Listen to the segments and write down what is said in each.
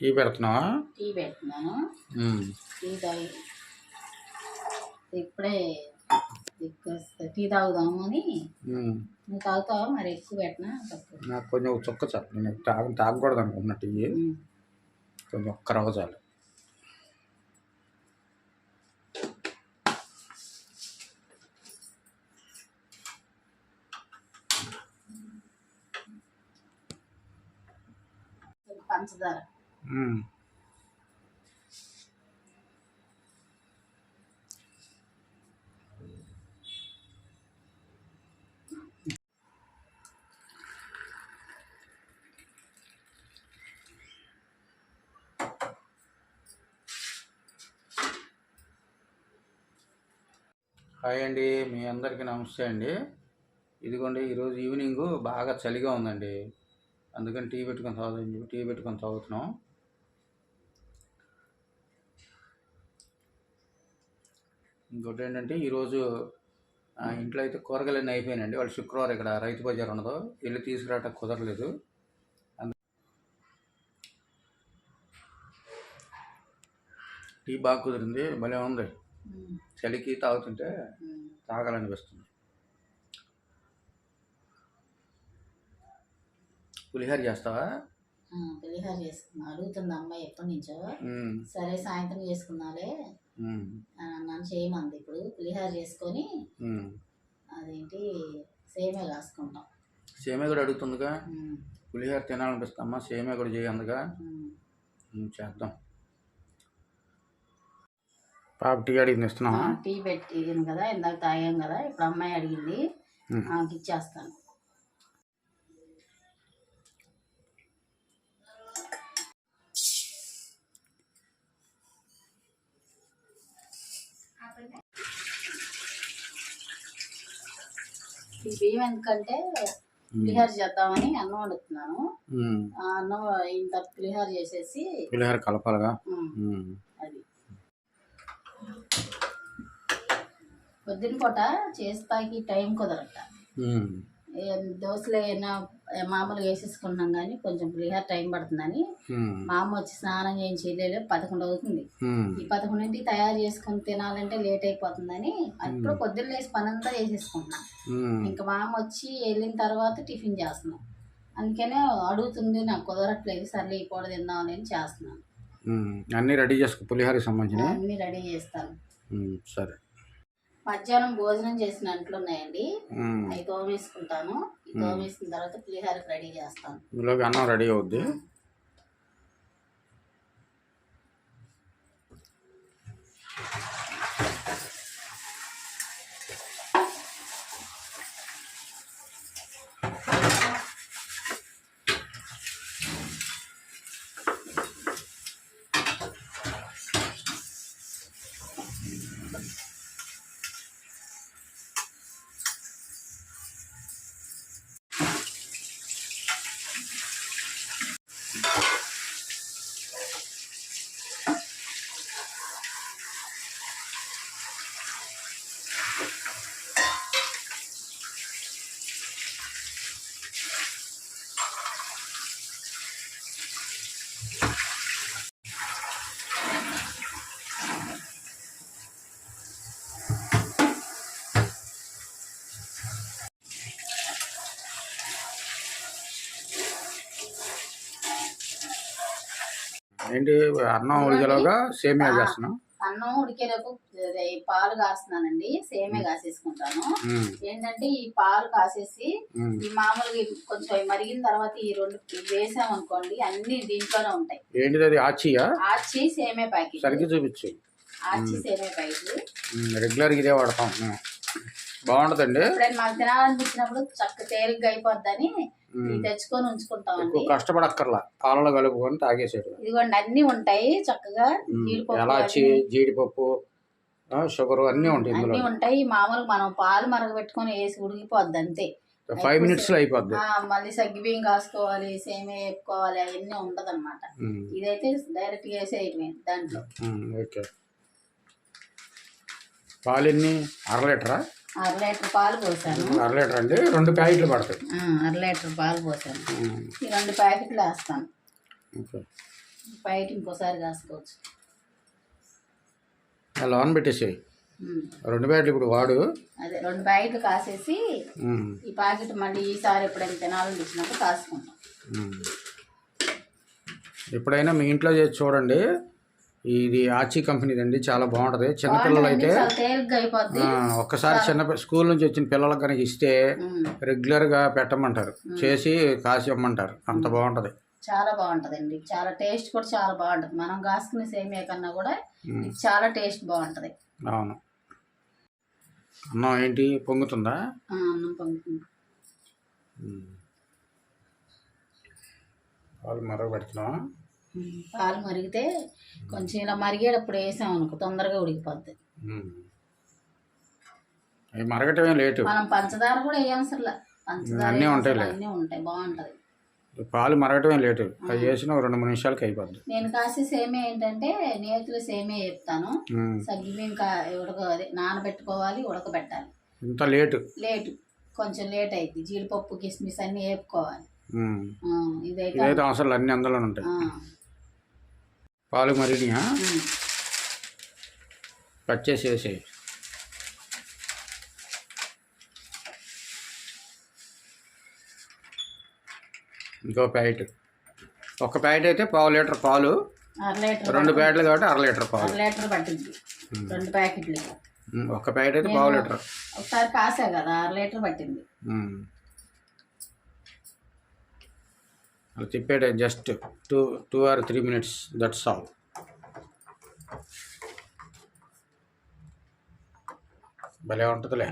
Tea పెడుతున్నావా? Tea పెడుతున్నాను. Tea తాగి ఇప్పుడే టీ తాగుదాము అని. నువ్వు తాగుతావా? మరి ఎక్కువ పెట్టినా? నాకు కొంచెం చుక్క చాలు. నేను తాగ తాగకూడదు అనుకున్నా టీ. కొంచెం ఒక్క రవ్వ చాలు. పంచదార. హాయ్ అండి మీ అందరికీ నమస్తే అండి. ఇదిగోండి ఈరోజు ఈవినింగ్ బాగా చలిగా ఉందండి. అందుకని టీ పెట్టుకొని చదువు టీ పెట్టుకొని తాగుతున్నాం. ఇంకోటి ఏంటంటే ఈరోజు ఇంట్లో అయితే కూరగాయలు అన్నీ అయిపోయినాయండి. వాళ్ళు శుక్రవారం ఇక్కడ రైతు బజార్ ఉండదు వెళ్ళి తీసుకురావటం కుదరలేదు. టీ బాగా కుదిరింది భలే ఉంది. చలికి తాగుతుంటే. తాగాలనిపిస్తుంది. పులిహోర చేస్తావా? పులిహోర చేసుకున్నా. అడుగుతుంది అమ్మాయి ఎప్పటి నుంచో. సరే సాయంత్రం చేసుకున్నాలే అన్నాను చేయమంది. ఇప్పుడు పులిహోర చేసుకొని. అదేంటి సేమే కాసుకుంటాం సేమే కూడా అడుగుతుందిగా. పులిహోర తినాలనిపిస్తామ్మా సేమే కూడా చేయందుగా చేద్దాం. పాప టీ అడిగింది ఆ, ఇస్తున్నావా టీ పెట్టింది కదా ఇందాక తాగాం కదా ఇప్పుడు అమ్మాయి అడిగింది. ఆమెకి ఇచ్చేస్తాను. ఈ బియ్యం ఎందుకంటే పులిహోర చేద్దామని అన్నం వండుతున్నాను. అన్నం ఇంత పులిహోర చేసేసి పులిహోర కలపాలిగా? అది. పొద్దున పూట చేస్తాకి టైం కుదరట. దోశలు అయినా మామూలుగా వేసేసుకుంటున్నాం కానీ కొంచెం పులిహోర టైం పడుతుందని. మా అమ్మ వచ్చి స్నానం చేయించి వెళ్ళేలో పదకొండు అవుతుంది. ఈ పదకొండింటికి తయారు చేసుకొని తినాలంటే లేట్ అయిపోతుందని అప్పుడు పొద్దున్న లేచి పని అంతా చేసేసుకుంటున్నాం ఉమ్. ఇంకా మా అమ్మ వచ్చి వెళ్ళిన తర్వాత టిఫిన్ చేస్తున్నాం అందుకనే అడుగుతుంది నాకు కుదరట్లేదు సర్లే ఈ పూట తిందామని అని చేస్తున్నాను. అన్నీ రెడీ చేసుకో పులిహోరకి సంబంధించినవి? అన్నీ రెడీ చేస్తాను. సరే. మధ్యాహ్నం భోజనం చేసిన అంట్లు ఉన్నాయండి. అవి తోమేసుకుంటాను. ఈ తోమేసిన తర్వాత పులిహోరకు రెడీ చేస్తాను. ఇందులోకి అన్నం రెడీ అవుద్ది. ఏంటి అన్నం ఉడికేలోగా సేమియా చేస్తున్నాం అన్నం ఉడికేలోపు పాలు కాస్తున్నానండి సేమే కాసేసుకుంటాను. ఏంటంటే ఈ పాలు కాసేసి. ఈ మామూలుగా కొంచెం మరిగిన తర్వాత ఈ రెండు వేసాం అనుకోండి అన్ని దీంట్లోనే ఉంటాయి. ఏంటిది ఆచియా? ఆచి సేమే ప్యాకెట్. సరిగ్గా చూపించు. ఆచి సేమే ప్యాకెట్. ఉమ్, రెగ్యులర్గా ఇదే వాడతాం బాగుంటుందండి. మాకు తినాలనిపించినప్పుడు చక్క తేలిగ్గా అయిపోద్దని తెచ్చుకొని ఉంచుకుంటామండి. ఎక్కువ కష్టపడక్కర్లా. పాలలో కలుపుకొని తాగేసేటు ఇదిగోండి అన్ని ఉంటాయి చక్కగా. జీడిపప్పు ఎలాచి జీడిపప్పు షుగర్ అన్నీ ఉంటాయి అన్ని ఉంటాయి. మామూలుగా మనం పాలు మరగబెట్టుకొని వేసి ఉడికిపోద్ది అంతే. ఫైవ్ మినిట్స్లో అయిపోద్ది. ఆ, మళ్ళీ సగ్గి బియ్యం కాసుకోవాలి సేమే వేపుకోవాలి అవన్నీ ఉండదు అనమాట ఇదైతే డైరెక్ట్ వేసే అయిపోయింది దాంట్లో ఓకే. పాలు ఎన్ని అర లీటరా? అర లీటర్ పాలు పోసాను. అర లీటర్ అండి రెండు ప్యాకెట్లు పడతాయి. అర లీటర్ పాలు పోసాను. ఈ రెండు ప్యాకెట్లు వేస్తాను. బయట ఇంకోసారి కాసుకోవచ్చు. లోన్ పెట్టేసేయి ఉమ్. రెండు బ్యాట్లు ఇప్పుడు వాడు. అదే రెండు ప్యాకెట్లు కాసేసి ఈ ప్యాకెట్ మళ్ళీ ఈసారి ఎప్పుడైనా తినాలని తెచ్చినప్పుడు కాసుకుంటాం. ఎప్పుడైనా మీ ఇంట్లో చేసి చూడండి. ఇది ఆచి కంపెనీది అండి చాలా బాగుంటుంది చిన్నపిల్లలు అయితే ఒక్కసారి చిన్న స్కూల్ నుంచి వచ్చిన పిల్లలకు కనుక ఇస్తే. రెగ్యులర్గా పెట్టమంటారు. చేసి కాసి ఇవ్వమంటారు. అంత బాగుంటుంది. చాలా బాగుంటుందండి. చాలా టేస్ట్ కూడా చాలా బాగుంటుంది. మనం కాసుకునే సేమియా కన్నా కూడా చాలా టేస్ట్ బాగుంటుంది. అవును. అన్నం ఏంటి? పొంగుతుందా? అన్నం పొంగుతుంది. మరగ పెడుతున్నావా ఉమ్, పాలు మరిగితే కొంచెం ఇలా మరిగేటప్పుడు వేసాం అనుకో తొందరగా ఉడికిపోద్ది. మరగటమే లేటు. మనం పంచదార కూడా వేయవసరంలా పంచదార అన్నీ ఉంటాయిలే. అన్నీ ఉంటాయి బాగుంటది. పాలు మరగటమే లేటు. వేసిన ఒక రెండు మూడు నిమిషాలకి అయిపోద్ది. నేను కాసే సేమే ఏంటంటే నేతిలో సేమే చెప్తాను. సగ్గిబియ్యం కా ఉడక అదే నానబెట్టుకోవాలి ఉడకబెట్టాలి. ఇంత లేటు. లేటు. కొంచెం లేట్ అయింది జీడిపప్పు కిస్మిస్ అన్నీ వేపుకోవాలి. ఇదైతే ఇదైతే అవసరం అన్ని అందులో ఉంటాయి. పాలు మరిగినా. కట్ చేసి వేసేయి. ఇంకో ప్యాకెట్. ఒక ప్యాకెట్ అయితే పావు లీటర్ పాలు రెండు ప్యాకెట్లు కాబట్టి అర లీటర్ పాలు. లీటర్ పట్టింది రెండు ప్యాకెట్లు. ఒక ప్యాకెట్ అయితే పావు లీటర్. ఒకసారి కాసా కదా అర లీటర్ పట్టింది ఉమ్. అలా తిప్పేట just two two or three minutes that's all భలే ఉంటుందిలే.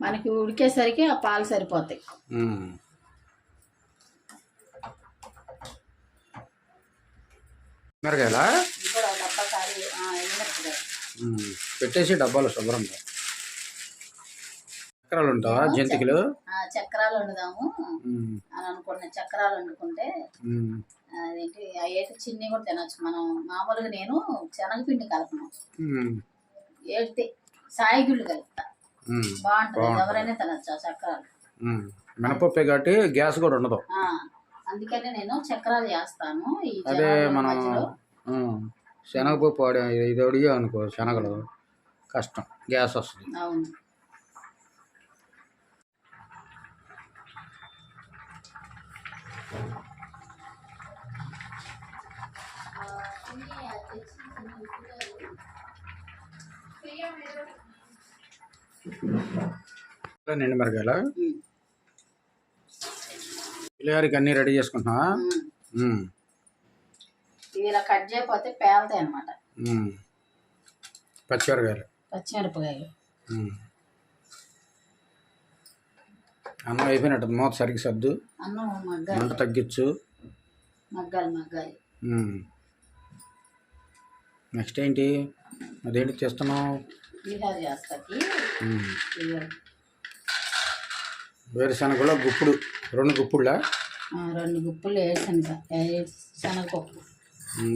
మనకి ఉడికేసరికి ఆ పాలు సరిపోతాయి. ఉమ్. మిరకాయలా ఉమ్. పెట్టేసి డబ్బాలు శుభ్రంగా చక్రాలు ఉంటావా జంతికలు? ఆ, చక్రాలు వండుదాము. అని అనుకున్న చక్రాలు వండుకుంటే. అదేంటి ఏటి చిన్ని కూడా తినొచ్చు. మనం మామూలుగా నేను శనగపిండి కలపను. ఏడితే సాయిగుళ్ళు కలుపుతా. బాగుంటుంది. ఎవరైనా తినొచ్చు ఆ చక్రాలు. మినపప్పే కాబట్టి గ్యాస్ కూడా ఉండదు. అందుకనే నేను చక్రాలు చేస్తాను అదే మనం శనగపప్పు ఇది అడిగా అనుకో శనగలు కష్టం. గ్యాస్ వస్తుంది. అవును. నిండు మిరగాయల ఉమ్, పిల్లగారికి అన్నీ రెడీ. ఉమ్. ఇవి ఇలా కట్ చేయకపోతే పేలుతాయి అనమాట పచ్చిమిరపకాయలు ఉమ్. అన్నం అయిపోయినట్టు మూత సరిగ్గా సర్దు. అన్నం మగ్గాలి. మంట తగ్గించు. మగ్గాలి మగ్గాలి. నెక్స్ట్ ఏంటి? అదేంటి చేస్తున్నావు? వేరుశనగలో గుప్పుడు. రెండు గుప్పుడులా ఆ, రెండు గుప్పులు వేసనగ శనగపప్పు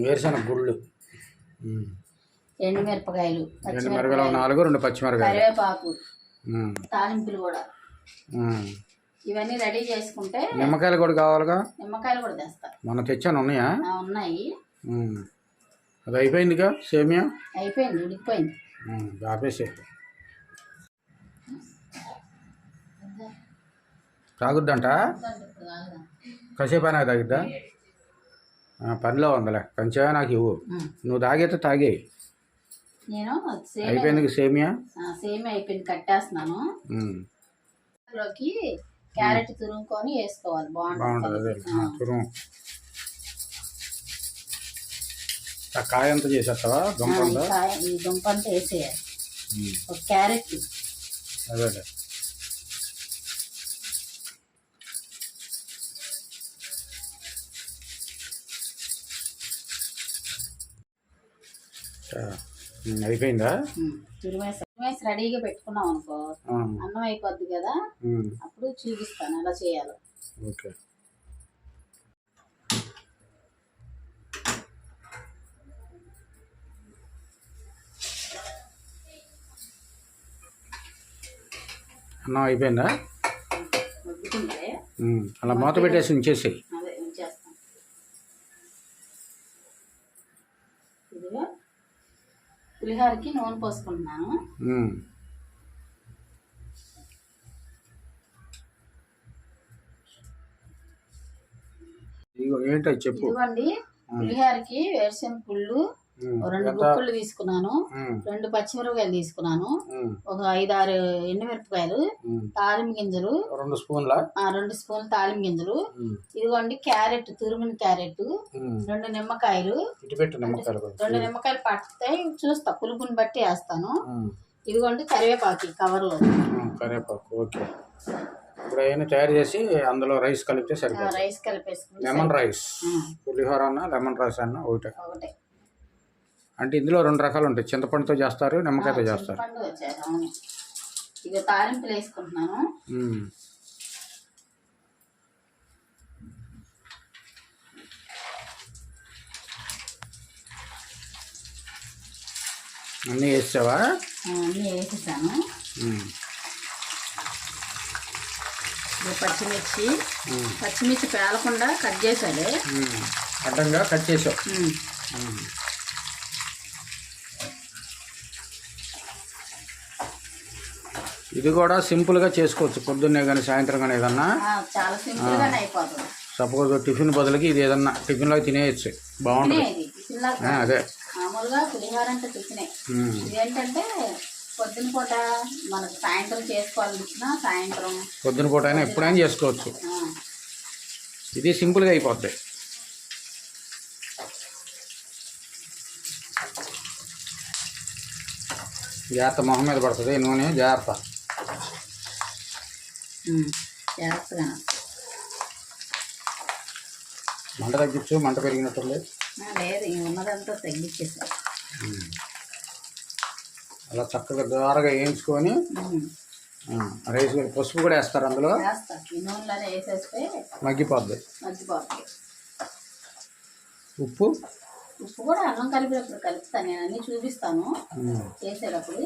వేరుశనగ గుళ్ళు. ఎండుమిరపకాయలు పచ్చిమిరపకాయలు మిరగాయలు నాలుగు రెండు పచ్చిమిరకాయలు కరివేపాకు. తాలింపులు కూడా. ఇవన్నీ రెడీ చేసుకుంటే నిమ్మకాయలు కూడా కావాలిగా? నిమ్మకాయలు కూడా తెస్తా. మనం తెచ్చాను ఉన్నాయా? ఉన్నాయి. అది అయిపోయిందిగా సేమియా? అయిపోయింది ఉడికిపోయింది. ఆపేసే. తాగుద్దంట? ఇప్పుడు తాగుదాం. కాసేపు అయినా తాగిద్దా పనిలో ఉందిలే కొంచెమే నాకు ఇవ్వు. నువ్వు తాగైతే తాగే. నేను అయిపోయింది సేమియా? సేమియా అయిపోయింది కట్టేస్తున్నాను. ఉమ్, లోకి క్యారెట్ తురుముకొని వేసుకోవాలి. బాగుంటుంది అదే తురుము. కాయ అంతా చేసేస్తావా? దుంప ఈ దుంప అంతా వేసేయాలి. ఒక క్యారెట్. ఉమ్, అయిపోయిందా? రెడీగా పెట్టుకున్నాం అనుకో అన్నం అయిపోద్ది కదా? అప్పుడు చూపిస్తాను ఎలా చేయాలో. ఓకే. అన్నం అయిపోయిందా? అలా మూత పెట్టేసి ఉంచేసేయి. ఇదిగో పులిహోరకి నూనె పోసుకుంటున్నాను. ఇదిగో ఏంటో చెప్పు ఇదిగోండి పులిహోరకి వేరుశెనగ పుళ్ళు రెండు? గుప్పులు తీసుకున్నాను. రెండు పచ్చిమిరపకాయలు తీసుకున్నాను. ఒక ఐదారు ఎండుమిరపకాయలు ఉమ్. తాలింపు గింజలు రెండు స్పూన్ల ఆ, రెండు స్పూన్లు తాలింపు గింజలు. ఇదిగోండి క్యారెట్ తురిమిన క్యారెట్. రెండు నిమ్మకాయలు. రెండు నిమ్మకాయలు పట్టుతాయి చూస్తా పులుపుని బట్టి వేస్తాను. ఇదిగోండి కరివేపాకు కవర్లో కరివేపాకు ఓకే ఇప్పుడు అవన్నీ తయారు చేసి అందులో రైస్ కలిపితే సరిపోతుంది. రైస్ కలిపేసుకుని లెమన్ రైస్. పులిహోర అన్న లెమన్ రైస్ అన్న ఒకటే. ఒకటే. అంటే ఇందులో రెండు రకాలు ఉంటాయి. చింతపండుతో చేస్తారు నిమ్మకాయతో చేస్తారు. చింతపండు వచ్చారు అవును. ఇక తాలింపులు వేసుకుంటున్నాను. ఉమ్. అన్నీ వేసావా? ఆ, అన్నీ వేసేసాను. ఉమ్. పచ్చిమిర్చి. పచ్చిమిర్చి పేలకుండా కట్ చేసాలే. అడ్డంగా కట్ చేసావు. ఇది కూడా సింపుల్గా చేసుకోవచ్చు. పొద్దున్నే కానీ సాయంత్రం కానీ ఏదన్నా. చాలా అయిపోతుంది. సపోజ్ టిఫిన్ బదులుకి ఇది ఏదన్నా టిఫిన్లో తినేయచ్చు. బాగుంటుంది. అదే. మామూలుగా పులిహోర అంటే టిఫినే. ఇదేంటంటే పొద్దున పూట మనకు సాయంత్రం చేసుకోవాలనిచ్చినా సాయంత్రం పొద్దున పూట అయినా ఎప్పుడైనా చేసుకోవచ్చు. ఇది సింపుల్గా అయిపోద్ది. జాగ్రత్త మొహం మీద పడుతుంది నూనె జాగ్రత్త. జాగ్రత్తగా. మంట తగ్గించు మంట పెరిగినట్టుంది ఆ, లేదు ఉన్నదంతా తగ్గించేసా. అలా చక్కగా ద్వారగా వేయించుకొని రైస్ కూడా పసుపు కూడా వేస్తారు అందులో. మగ్గిపోద్ది. ఉప్పు? ఉప్పు కూడా అన్నం కలిపేటప్పుడు కలుపుతాను నేను అన్నీ చూపిస్తాను. చేసేటప్పుడు.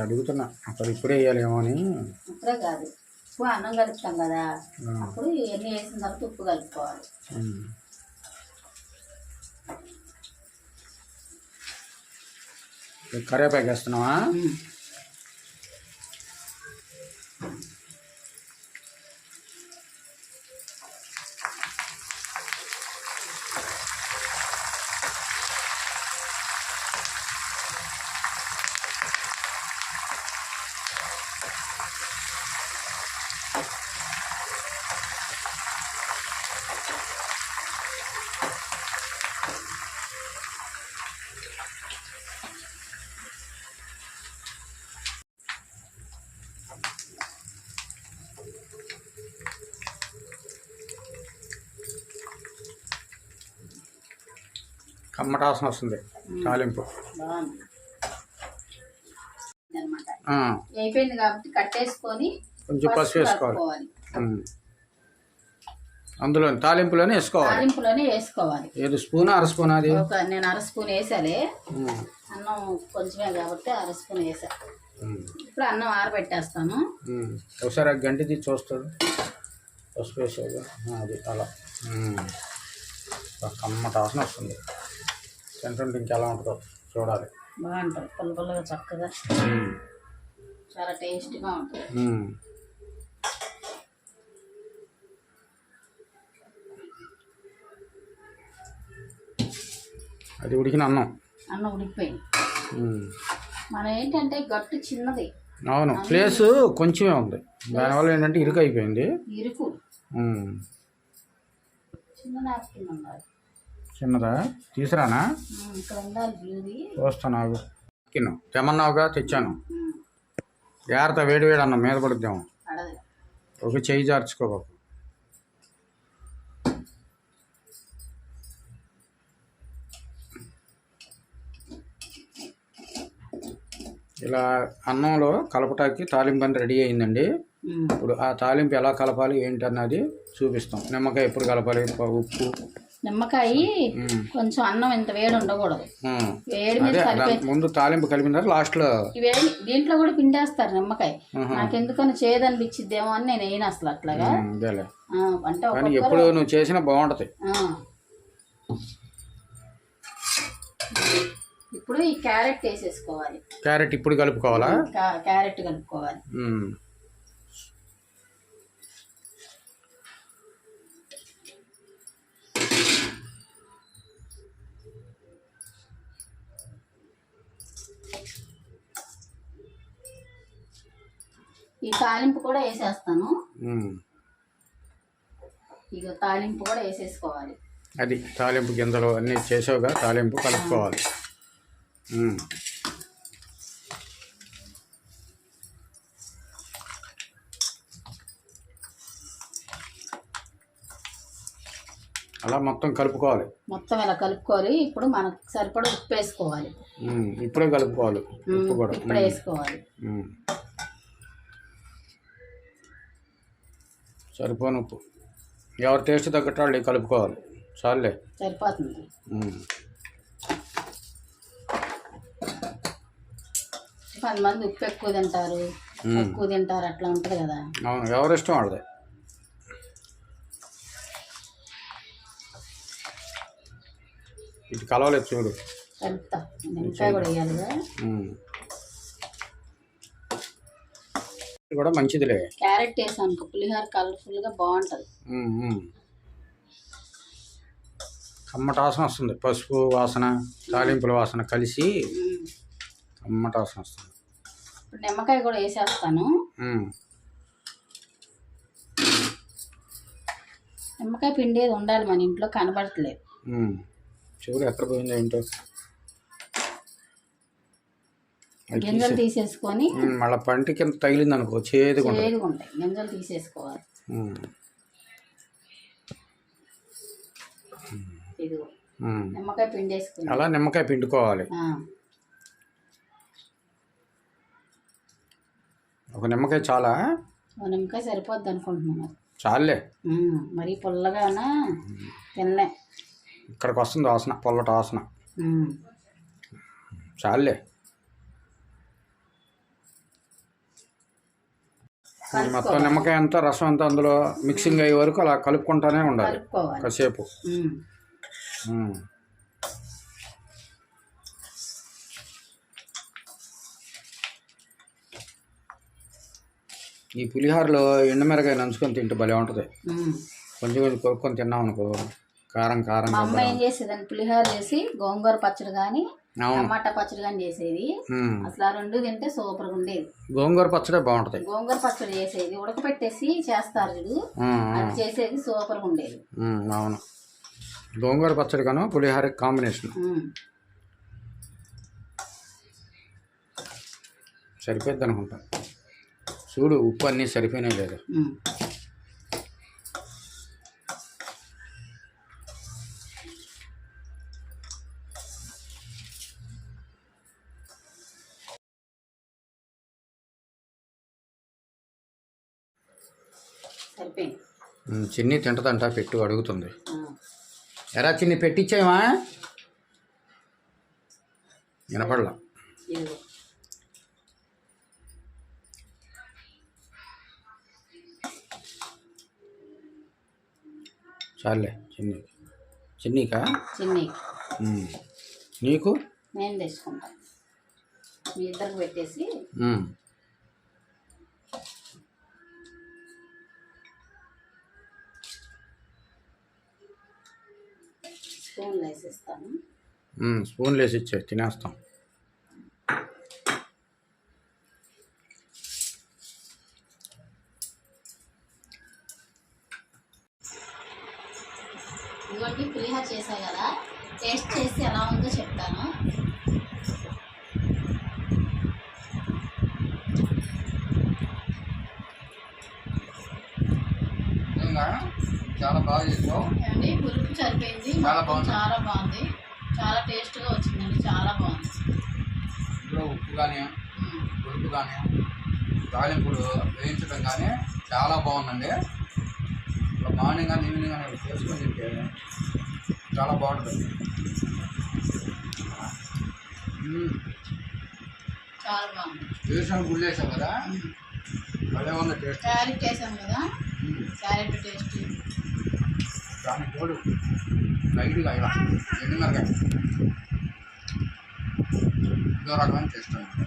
అడుగుతున్నా అసలు ఇప్పుడే వేయాలేమో అని. ఇప్పుడే కాదు. ఉప్పు అన్నం కలుపుతాం కదా. అప్పుడు ఇవన్నీ వేసిన తర్వాత ఉప్పు కలుపుకోవాలి. కరివేపాకు వేస్తున్నావా? ఉమ్. కమ్మటాసన వస్తుంది. తాలింపు. అయిపోయింది కాబట్టి కట్టేసుకొని కొంచెం పసుపు వేసుకోవాలి. అందులో తాలింపులోనే వేసుకోవాలి. తాలింపులోనే వేసుకోవాలి. ఏది స్పూన్ అర స్పూన్ అది? నేను అర స్పూన్ వేసాలే. అన్నం కొంచెమే కాబట్టి అర స్పూన్ వేసా. ఇప్పుడు అన్నం ఆరబెట్టేస్తాను. ఒకసారి ఆ గంటి తీసి చూస్తాడు. పసుపు వేసేది. అది అలా. ఉమ్. బా కమ్మటాసన వస్తుంది. తింటుంటే ఇంకెలా ఉంటుందో చూడాలి. బాగుంటుంది. పుల్ల పుల్లగా చక్కగా. చాలా టేస్ట్గా ఉంటుంది. అది ఉడికిన అన్నం. అన్నం ఉడికిపోయింది. మనం ఏంటంటే గట్టు చిన్నది. అవును. ప్లేస్ కొంచెమే ఉంది. దానివల్ల ఏంటంటే ఇరుకు. అయిపోయింది ఇరుకు. చిన్న నాప్కిన్ ఉండాలి. చిన్నదా? తీసురానా? ఉమ్, ఇక్కడ ఉండాలి బ్లూది చూస్తాను ఆగు కిన్ను తెమ్మన్నావుగా? తెచ్చాను. జాగ్రత్త వేడి వేడి అన్నం మీద పడుద్దాము. పడదు ఒక చెయ్యి జార్చుకోబాకు ఇలా అన్నంలో కలపటానికి తాలింపు అని రెడీ అయిందండి. ఇప్పుడు ఆ తాలింపు ఎలా కలపాలి ఏంటి అన్నది చూపిస్తాం. నిమ్మకాయ ఎప్పుడు కలపాలి? ఉప్పు. నిమ్మకాయ కొంచెం అన్నం ఇంత వేడి ఉండకూడదు. వేడి మీద ముందు తాలింపు కలిపిన తర్వాత లాస్ట్లో ఇవే దీంట్లో కూడా పిండేస్తారు నిమ్మకాయ. నాకు ఎందుకని చేదనిపించిద్దేమో అని నేను వేయను అసలు అట్లాగా. అంటే ఎప్పుడు నువ్వు చేసినా బాగుంటుంది. ఇప్పుడు ఈ క్యారెట్ వేసేసుకోవాలి. క్యారెట్ ఇప్పుడు కలుపుకోవాలా? క్యారెట్ కలుపుకోవాలి. ఈ తాలింపు కూడా వేసేస్తాను. ఇక తాలింపు కూడా వేసేసుకోవాలి. అది తాలింపు గింజలు అన్నీ చేసావుగా తాలింపు కలుపుకోవాలి. అలా మొత్తం కలుపుకోవాలి. మొత్తం ఇలా కలుపుకోవాలి. ఇప్పుడు మనకు సరిపడా ఉప్పు వేసుకోవాలి. ఇప్పుడే కలుపుకోవాలి. ఉప్పు కూడా. ఇప్పుడు వేసుకోవాలి. సరిపోను ఉప్పు. ఎవరి టేస్ట్ తగ్గట్టు వాళ్ళు కలుపుకోవాలి. చాలులే. సరిపోతుంది. కొంతమంది ఉప్పు ఎక్కువ తింటారు. ఎక్కువ తింటారు. అట్లా ఉంటుంది కదా. అవును ఎవరిష్టం వాళ్ళది. ఇది కలవలేదు చూడు. కలుపుతా. నిమ్మకాయ కూడా వేయాలిగా. కూడా మంచిదిలే క్యారెట్ వేసాను పులిహోర కలర్ఫుల్గా బాగుంటుంది. కమ్మట వాసన వస్తుంది పసుపు వాసన తాలింపుల వాసన కలిసి మ్మ్. కమ్మట వాసన వస్తుంది ఇప్పుడు నిమ్మకాయ కూడా వేసేస్తాను మ్మ్. నిమ్మకాయ పిండేది ఉండాలి మన ఇంట్లో కనబడట్లేదు. చూడు ఎక్కడ పోయిందో ఏంటో గింజలు తీసేసుకొని మళ్ళీ పంటి కింద తగిలింది అనుకో చేదుగా చేదుగా ఉంటాయి. గింజలు తీసేసుకోవాలి. ఇదిగో. నిమ్మకాయ పిండేసుకుని అలా నిమ్మకాయ పిండుకోవాలి. ఒక నిమ్మకాయ చాలా? ఓ నిమ్మకాయ సరిపోద్ది అనుకుంటున్నాను చాలే. మరీ పుల్లగానా? తినలే. ఇక్కడికి వస్తుంది వాసన పొల్లట వాసన. చాలే. మొత్తం నిమ్మకాయ అంతా రసం అంతా అందులో మిక్సింగ్ అయ్యే వరకు అలా కలుపుకుంటానే ఉండాలి. కలుపుకోవాలి. కాసేపు. ఈ పులిహోరలో ఎండుమిరకాయ నంచుకొని తింటే భలే ఉంటుంది. కొంచెం కొంచెం కొనుక్కొని తిన్నాం అనుకో కారం కారం మా అమ్మ ఏం చేసేదని పులిహోర చేసి గోంగూర పచ్చడి కానీ టమాటా పచ్చడి కానీ చేసేది. అసలు ఆ రెండు తింటే సూపర్గా ఉండేది. గోంగూర పచ్చడే బాగుంటుంది. గోంగూర పచ్చడి చేసేది. ఉడకపెట్టేసి చేస్తారు చూడు. అది చేసేది సూపర్గా ఉండేది. మ్మ్, అవును. గోంగూర పచ్చడి గాను పులిహోర కాంబినేషన్. సరిపోద్ది అనుకుంటా చూడు ఉప్పు అన్నీ సరిపోయినాయి లేదు? చిన్ని తింటదంట పెట్టు అడుగుతుంది. ఎరా చిన్ని పెట్టించేమా వినపడలా. చాలే చిన్ని. చిన్నీకా? చిన్ని. నీకు? నేను తెచ్చుకుంటాను మీ ఇద్దరికి పెట్టేసి స్పూన్ స్పూన్లు స్పూన్ మ్మ్, వేసి ఇచ్చే తినేస్తాం. కానీ. పులుపు కానీ తాలింపులు వేయించడం కానీ చాలా బాగుందండి. ఇప్పుడు మార్నింగ్ కానీ ఈవినింగ్ కానీ చేసుకొని తింటే చాలా బాగుంటుంది. వేసాం గుళ్ళు వేసాం కదా. భలే ఉంది టేస్ట్. క్యారెట్ వేసాం కదా? Carrot taste. దాని తోడు లైట్గా ఇలా ఎండుమిరకాయ ఇదో రకమైన అనమాట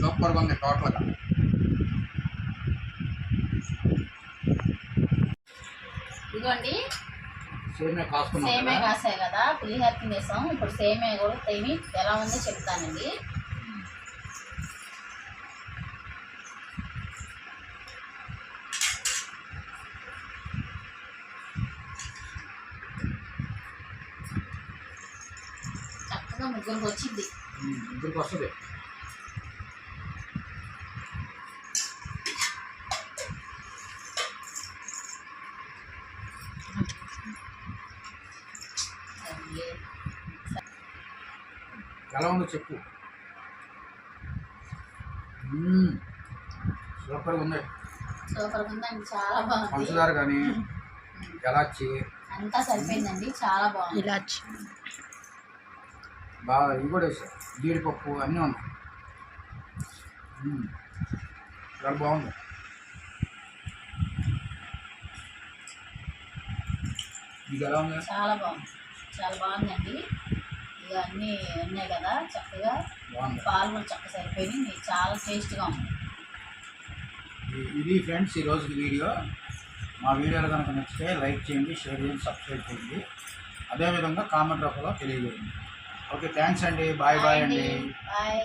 సూపర్గా ఉంది టోటల్గా. ఇదిగోండి. సేమే కాసాయి కదా. పులిహోర తినేసాం ఇప్పుడు సేమే కూడా తిని ఎలా ఉందో చెప్తానండి. చక్కగా ముగ్గురికి వచ్చింది. ఇద్దరికి వస్తుంది. ఎలా ఉందో చెప్పు. మ్మ్. సూపర్గా ఉంది. సూపర్ ఉందండి చాలా బాగుంది. పంచదార కానీ ఎలాచి. అంతా సరిపోయిందండి చాలా బాగుంది. ఇలాచి. బాగా ఇవి కూడా వేసారు. జీడిపప్పు అన్నీ ఉన్నాయి. చాలా బాగుంది. మీకు ఎలా ఉంది? చాలా బాగుంది. చాలా బాగుందండి. ఇక అన్నీ ఉన్నాయి కదా చక్కగా. బాగుంది. పాలు కూడా చక్కగా సరిపోయి చాలా టేస్ట్గా ఉంది. ఇది ఫ్రెండ్స్ ఈ రోజుకి వీడియో. మా వీడియోలు కనుక నచ్చితే లైక్ చేయండి షేర్ చేయండి సబ్స్క్రైబ్ చేయండి. అదేవిధంగా కామెంట్ రూపంలో తెలియజేయండి. ఓకే థ్యాంక్స్ అండి. బాయ్ బాయ్ అండి. బాయ్